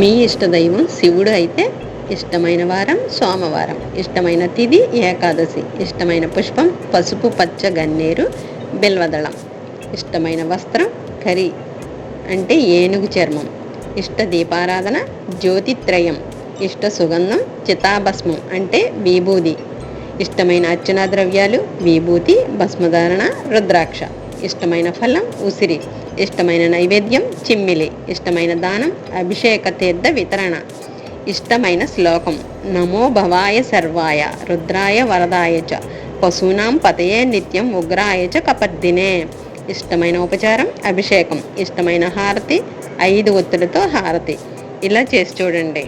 మీ ఇష్టదైవం శివుడు అయితే ఇష్టమైన వారం సోమవారం. ఇష్టమైన తిథి ఏకాదశి. ఇష్టమైన పుష్పం పసుపు పచ్చ గన్నేరు బిల్వదళం. ఇష్టమైన వస్త్రం కరి అంటే ఏనుగు చర్మం. ఇష్ట దీపారాధన జ్యోతిత్రయం. ఇష్ట సుగంధం చితాభస్మం అంటే విభూది ఇష్టమైన అర్చనా ద్రవ్యాలు విభూతి భస్మధారణ రుద్రాక్ష. ఇష్టమైన ఫలం ఉసిరి. ఇష్టమైన నైవేద్యం చిమ్మిలి. ఇష్టమైన దానం అభిషేక తీర్థ వితరణ. ఇష్టమైన శ్లోకం. నమో భవాయ సర్వాయ రుద్రాయ వరదాయ చ. పశూనాం పతయే నిత్యం ఉగ్రాయ చ కపర్దినే. ఇష్టమైన ఉపచారం అభిషేకం. ఇష్టమైన హారతి ఐదు ఒత్తులతో హారతి. ఇలా చేసి చూడండి.